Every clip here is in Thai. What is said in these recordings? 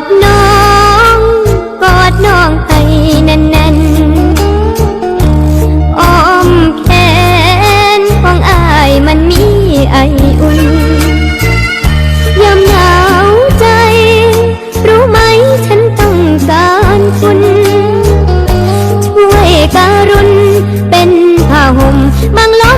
อดน้อง กอดน้องไปแน่นๆอ้อมแขนของอายมันมีไออุ่นยามหนาวใจ รู้ไหมฉันต้องการคุณ ช่วยการุณเป็นผ้าห่มบางลม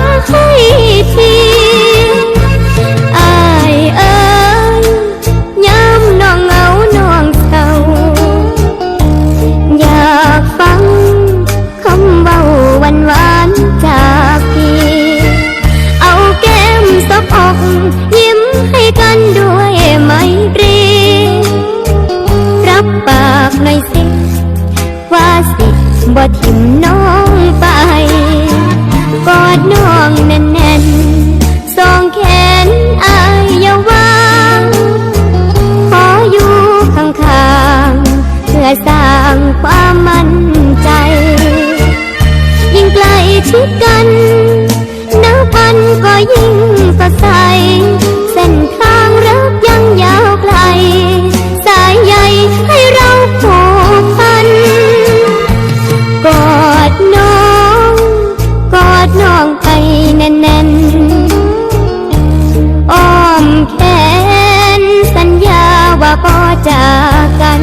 กกัน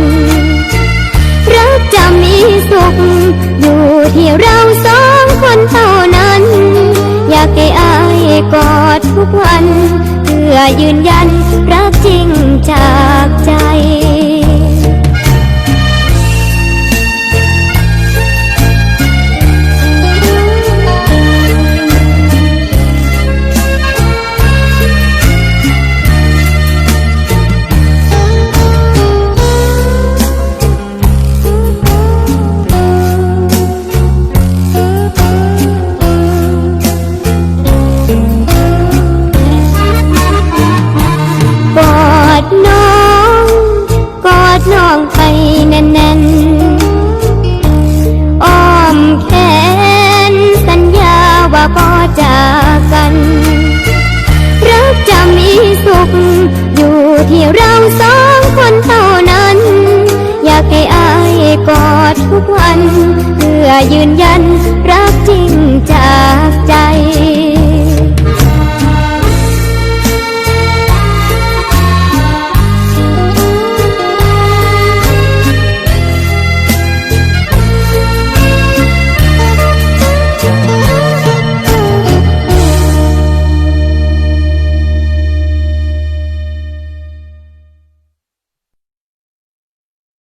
รักจะมีสุข อยู่ที่เราสองคนเท่านั้น อยากให้อายกอดทุกวัน เพื่อยืนยันรั อ้องไปแน่นๆ อ้อมแขนสัญญาว่าพอจากกัน รักจะมีสุข อยู่ที่เราสองคนเท่านั้น อยากให้อายกอดทุกวัน เพื่อยืนยัน